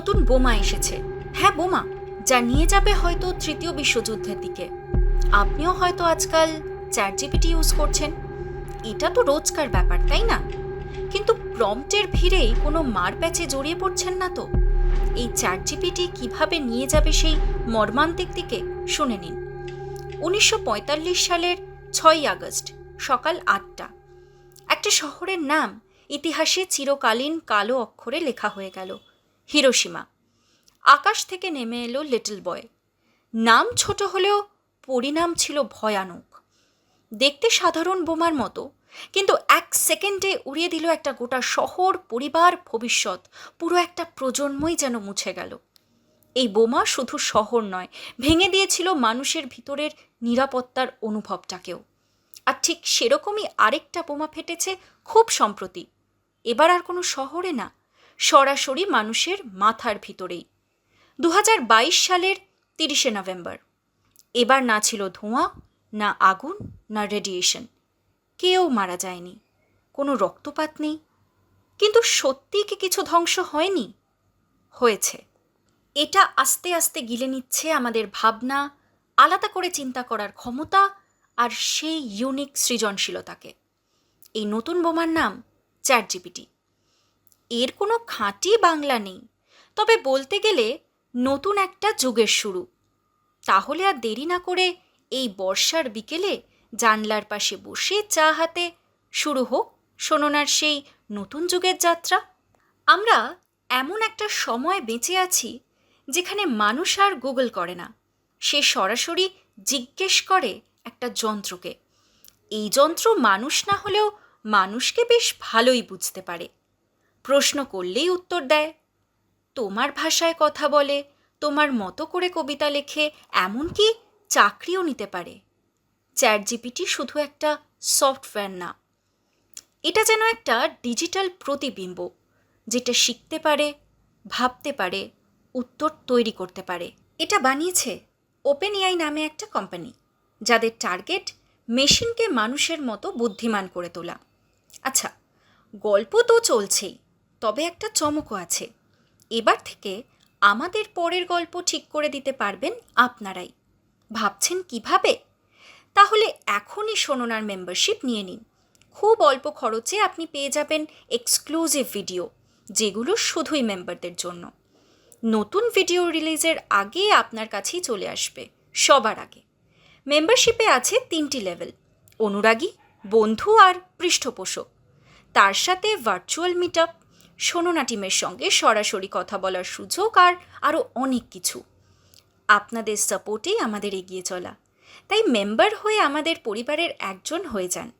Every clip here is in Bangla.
নতুন বোমা এসেছে। হ্যাঁ বোমা, যা নিয়ে যাবে হয়তো তৃতীয় বিশ্বযুদ্ধের দিকে। আপনিও হয়তো আজকাল চ্যাট জিপিটি ইউজ করছেন। এটা তো রোজকার ব্যাপার, তাই না? কিন্তু প্রম্পটের ভিড়েই কোনো মার প্যাচে জড়িয়ে পড়ছেন না তো। এই চ্যাট জিপিটি কীভাবে নিয়ে যাবে সেই মর্মান্তিক দিকে, শুনে নিন। উনিশশো পঁয়তাল্লিশ সালের ছয়ই আগস্ট, সকাল আটটা। একটা শহরের নাম, ইতিহাসে চিরকালীন কালো অক্ষরে লেখা হয়ে গেল। হিরোসীমা আকাশ থেকে নেমে এলো লিটল বয়। নাম ছোট হলেও পরিণাম ছিল ভয়ানক। দেখতে সাধারণ বোমার মতো, কিন্তু এক সেকেন্ডে উড়িয়ে দিল একটা গোটা শহর, পরিবার, ভবিষ্যৎ, পুরো একটা প্রজন্মই যেন মুছে গেল। এই বোমা শুধু শহর নয়, ভেঙে দিয়েছিল মানুষের ভিতরের নিরাপত্তার অনুভবটাকেও। আর ঠিক সেরকমই আরেকটা বোমা ফেটেছে খুব সম্প্রতি। এবার আর কোনো শহরে না সরাসরি মানুষের মাথার ভিতরেই। দু হাজার বাইশ সালের তিরিশে নভেম্বর। এবার না ছিল ধোঁয়া, না আগুন, না রেডিয়েশন কেউ মারা যায়নি। কোনো রক্তপাত নেই। কিন্তু সত্যিই কি কিছু ধ্বংস হয়নি? হয়েছে। এটা আস্তে আস্তে গিলে নিচ্ছে আমাদের ভাবনা, আলাদা করে চিন্তা করার ক্ষমতা আর সেই ইউনিক সৃজনশীলতাকে। এই নতুন বোমার নাম চ্যাট জিপিটি এর কোনো খাঁটি বাংলা নেই। তবে বলতে গেলে নতুন একটা যুগের শুরু। তাহলে আর দেরি না করে এই বর্ষার বিকেলে জানলার পাশে বসে চা হাতে শুরু হোক সোননার সেই নতুন যুগের যাত্রা। আমরা এমন একটা সময় বেঁচে আছি যেখানে মানুষ আর গুগল করে না। সে সরাসরি জিজ্ঞেস করে একটা যন্ত্রকে। এই যন্ত্র মানুষ না হলেও মানুষকে বেশ ভালোই বুঝতে পারে। প্রশ্ন করলেই উত্তর দেয়। তোমার ভাষায় কথা বলে, তোমার মতো করে কবিতা লেখে এমনকি চাকরিও নিতে পারে। চ্যাট জিপিটি শুধু একটা সফটওয়্যার না, এটা যেন একটা ডিজিটাল প্রতিবিম্ব যেটা শিখতে পারে, ভাবতে পারে, উত্তর তৈরি করতে পারে। এটা বানিয়েছে ওপেন এআই নামে একটা কোম্পানি যাদের টার্গেট মেশিনকে মানুষের মতো বুদ্ধিমান করে তোলা। আচ্ছা গল্প তো চলছেই তবে একটা চমকও আছে। এবার থেকে আমাদের পরের গল্প ঠিক করে দিতে পারবেন আপনারাই। ভাবছেন কীভাবে? তাহলে এখনই সোননার মেম্বারশিপ নিয়ে নিন। খুব অল্প খরচে আপনি পেয়ে যাবেন এক্সক্লুসিভ ভিডিও যেগুলো শুধুই মেম্বারদের জন্য। নতুন ভিডিও রিলিজের আগে আপনার কাছেই চলে আসবে, সবার আগে। মেম্বারশিপে আছে তিনটি লেভেল অনুরাগী, বন্ধু আর পৃষ্ঠপোষক। তার সাথে ভার্চুয়াল মিট আপ সোননা টিমের সঙ্গে, সরাসরি কথা বলার সুযোগ আর আরও অনেক কিছু। আপনাদের সাপোর্টেই আমাদের এগিয়ে চলা। তাই মেম্বার হয়ে আমাদের পরিবারের একজন হয়ে যান।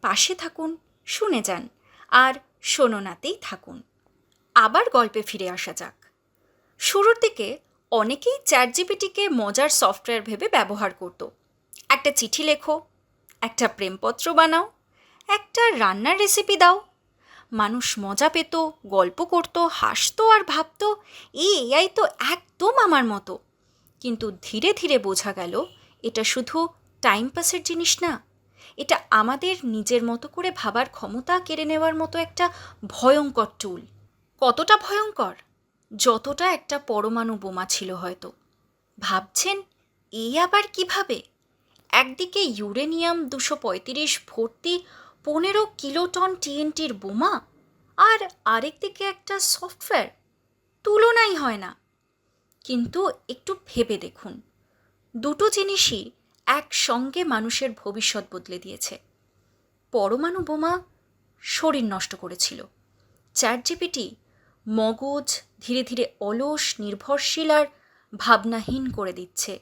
পাশে থাকুন, শুনে যান, আর শোনোনাতেই থাকুন। আবার গল্পে ফিরে আসা যাক। শুরুর দিকে অনেকেই চ্যাট জিপিটিকে মজার সফটওয়্যার ভেবে ব্যবহার করত। একটা চিঠি লেখো, একটা প্রেমপত্র বানাও, একটা রান্নার রেসিপি দাও মানুষ মজা পেত, গল্প করত, হাসতো আর ভাবতো এই এআই তো একদম আমার মতো। কিন্তু ধীরে ধীরে বোঝা গেল, এটা শুধু টাইম পাসের জিনিস না, এটা আমাদের নিজের মতো করে ভাবার ক্ষমতা কেড়ে নেওয়ার মতো একটা ভয়ঙ্কর টুল কতটা ভয়ঙ্কর? যতটা একটা পরমাণু বোমা ছিল হয়তো। ভাবছেন এই আবার কীভাবে? একদিকে ইউরেনিয়াম দুশো পঁয়ত্রিশ ভর্তি পনেরো কিলোটন টিএনটির বোমা আর আরেকদিকে একটা সফটওয়্যার। তুলনাই হয় না। কিন্তু একটু ভেবে দেখুন, দুটো জিনিসই একসঙ্গে মানুষের ভবিষ্যৎ বদলে দিয়েছে। পরমাণু বোমা শরীর নষ্ট করেছিল। চ্যাট জিপিটি মগজ ধীরে ধীরে অলস, নির্ভরশীল আর ভাবনাহীন করে দিচ্ছে।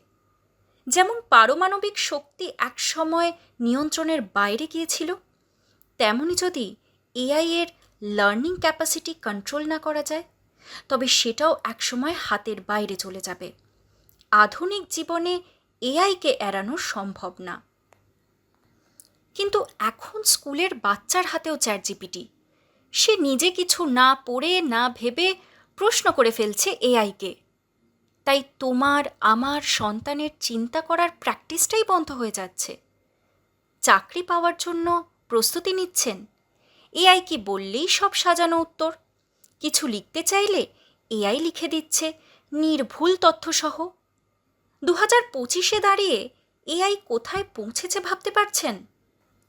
যেমন পারমাণবিক শক্তি একসময় নিয়ন্ত্রণের বাইরে গিয়েছিল তেমনই যদি এআই এর লার্নিং ক্যাপাসিটি কন্ট্রোল না করা যায়, তবে সেটাও একসময় হাতের বাইরে চলে যাবে। আধুনিক জীবনে এআইকে এড়ানো সম্ভব না। কিন্তু এখন স্কুলের বাচ্চার হাতেও চ্যাট জিপিটি সে নিজে কিছু না পড়ে, না ভেবে প্রশ্ন করে ফেলছে এআইকে তাই তোমার, আমার সন্তানের চিন্তা করার প্র্যাকটিসটাই বন্ধ হয়ে যাচ্ছে। চাকরি পাওয়ার জন্য প্রস্তুতি নিচ্ছেন। এআই কি বললেই সব সাজানো উত্তর? কিছু লিখতে চাইলে এআই লিখে দিচ্ছে নির্ভুল তথ্যসহ। দু হাজার পঁচিশে দাঁড়িয়ে এআই কোথায় পৌঁছেছে ভাবতে পারছেন?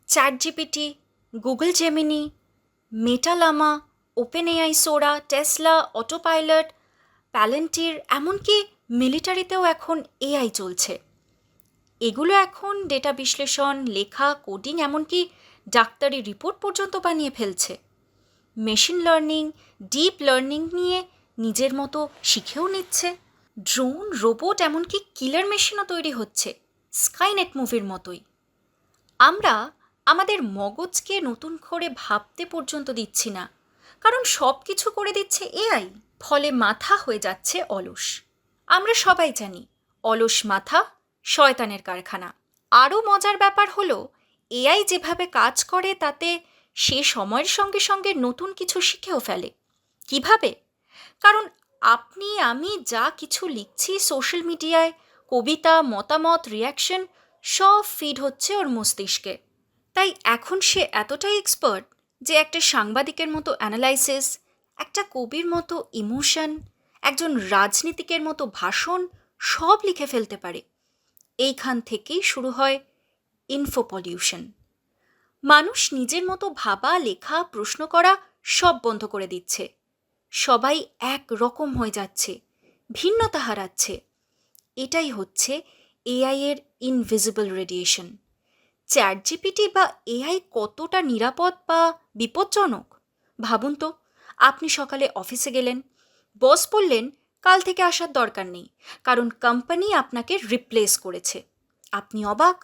Chat GPT Google Gemini, Meta Llama OpenAI Sora, Tesla autopilot Palantir, এমনকি মিলিটারিতেও এখন এআই চলছে। এগুলো এখন ডেটা বিশ্লেষণ, লেখা, কোডিং, এমনকি ডাক্তারি রিপোর্ট পর্যন্ত বানিয়ে ফেলছে। মেশিন লার্নিং, ডিপ লার্নিং নিয়ে নিজের মতো শিখেও নিচ্ছে। ড্রোন, রোবট, এমনকি কিলার মেশিনও তৈরি হচ্ছে স্কাইনেট মুভির মতোই। আমরা আমাদের মগজকে নতুন করে ভাবতে পর্যন্ত দিচ্ছি না, কারণ সব কিছু করে দিচ্ছে এআই, ফলে মাথা হয়ে যাচ্ছে অলস। আমরা সবাই জানি, অলস মাথা শয়তানের কারখানা। আরও মজার ব্যাপার হলো এআই যেভাবে কাজ করে, তাতে সে সময়ের সঙ্গে সঙ্গে নতুন কিছু শিখেও ফেলে। কীভাবে? কারণ আপনি, আমি যা কিছু লিখছি সোশ্যাল মিডিয়ায়, কবিতা, মতামত, রিয়াকশন, সব ফিড হচ্ছে ওর মস্তিষ্কে। তাই এখন সে এতটাই এক্সপার্ট যে একটা সাংবাদিকের মতো অ্যানালাইসিস একটা কবির মতো ইমোশন একজন রাজনীতিকের মতো ভাষণ সব লিখে ফেলতে পারে। এইখান থেকেই শুরু হয় ইনফো পলিউশন মানুষ নিজের মতো ভাবা, লেখা, প্রশ্ন করা সব বন্ধ করে দিচ্ছে। সবাই এক রকম হয়ে যাচ্ছে, ভিন্নতা হারাচ্ছে। এটাই হচ্ছে এআই এর ইনভিজিবল রেডিয়েশন চ্যাট জিপিটি বা এআই কতটা নিরাপদ বা বিপজ্জনক? ভাবুন তো, আপনি সকালে অফিসে গেলেন, বস বললেন, কাল থেকে আসার দরকার নেই, কারণ কোম্পানি আপনাকে রিপ্লেস করেছে। আপনি অবাক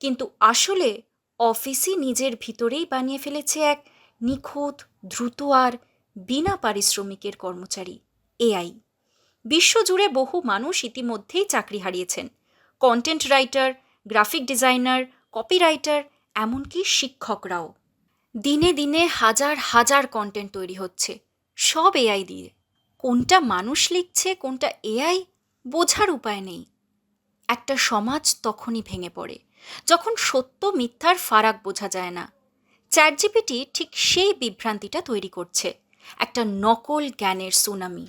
কিন্তু আসলে অফিসই নিজের ভিতরেই বানিয়ে ফেলেছে এক নিখুঁত, দ্রুত আর বিনা পারিশ্রমিকের কর্মচারী এআই বিশ্বজুড়ে বহু মানুষ ইতিমধ্যেই চাকরি হারিয়েছেন। Content writer, graphic designer, copywriter, এমনকি শিক্ষকরাও। দিনে দিনে হাজার হাজার কন্টেন্ট তৈরি হচ্ছে, সব এআই দিয়ে। কোনটা মানুষ লিখছে, কোনটা এআই বোঝার উপায় নেই। একটা সমাজ তখনই ভেঙে পড়ে। যখন সত্য মিথ্যার ফারাক বোঝা যায় না চ্যাটজিপিটি ঠিক সেই বিভ্রান্তিটা তৈরি করছে, একটা নকল জ্ঞানের সুনামি।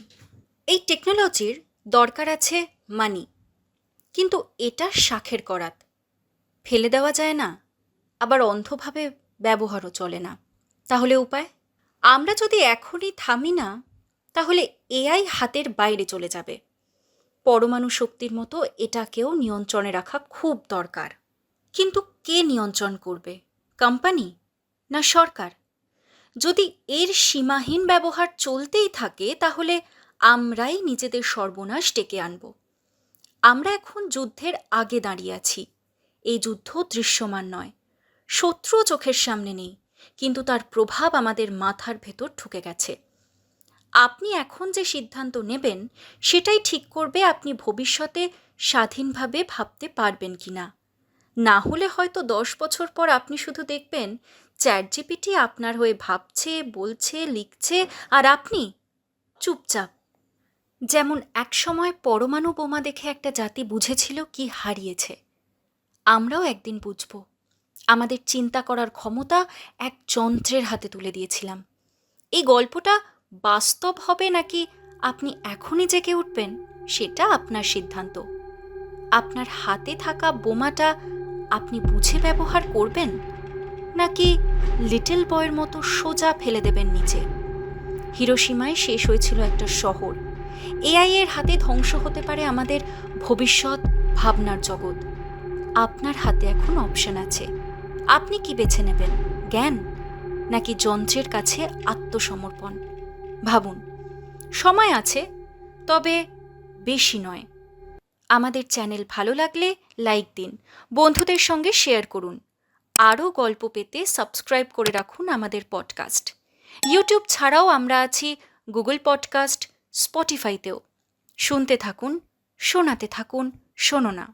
এই টেকনোলজির দরকার আছে মানি কিন্তু এটা শাখের করাত। ফেলে দেওয়া যায় না, আবার অন্ধভাবে ব্যবহারও চলে না। তাহলে উপায়? আমরা যদি এখনই থামি না, তাহলে এআই হাতের বাইরে চলে যাবে। পরমাণু শক্তির মতো এটাকেও নিয়ন্ত্রণে রাখা খুব দরকার। কিন্তু কে নিয়ন্ত্রণ করবে? কোম্পানি না সরকার? যদি এর সীমাহীন ব্যবহার চলতেই থাকে, তাহলে আমরাই নিজেদের সর্বনাশ ডেকে আনব। আমরা এখন যুদ্ধের আগে দাঁড়িয়ে আছি। এই যুদ্ধ দৃশ্যমান নয়। শত্রু চোখের সামনে নেই, কিন্তু তার প্রভাব আমাদের মাথার ভেতর ঢুকে গেছে। আপনি এখন যে সিদ্ধান্ত নেবেন, সেটাই ঠিক করবে আপনি ভবিষ্যতে স্বাধীনভাবে ভাবতে পারবেন কি না না হলে হয়তো দশ বছর পর আপনি শুধু দেখবেন চ্যাট জিপিটি আপনার হয়ে ভাবছে, বলছে, লিখছে আর আপনি চুপচাপ। যেমন একসময় পরমাণু বোমা দেখে একটা জাতি বুঝেছিল কি হারিয়েছে। আমরাও একদিন বুঝব। আমাদের চিন্তা করার ক্ষমতা এক যন্ত্রের হাতে তুলে দিয়েছিলাম। এই গল্পটা বাস্তব হবে নাকি আপনি এখনই জেগে উঠবেন, সেটা আপনার সিদ্ধান্ত। আপনার হাতে থাকা বোমাটা আপনি বুঝে ব্যবহার করবেন? নাকি লিটল বয়ের মতো সোজা ফেলে দেবেন নিচে? হিরোসীমায় শেষ হয়েছিল একটা শহর। এআই এর হাতে ধ্বংস হতে পারে আমাদের ভবিষ্যৎ ভাবনার জগৎ। আপনার হাতে এখন অপশন আছে। আপনি কি বেছে নেবেন? জ্ঞান? নাকি যন্ত্রের কাছে আত্মসমর্পণ? ভাবুন। সময় আছে, তবে বেশি নয়। আমাদের চ্যানেল ভালো লাগলে লাইক দিন। বন্ধুদের সঙ্গে শেয়ার করুন। আরও গল্প পেতে সাবস্ক্রাইব করে রাখুন আমাদের পডকাস্ট। ইউটিউব ছাড়াও আমরা আছি গুগল পডকাস্ট, স্পটিফাইতেও। শুনতে থাকুন, শোনাতে থাকুন, শোনো না।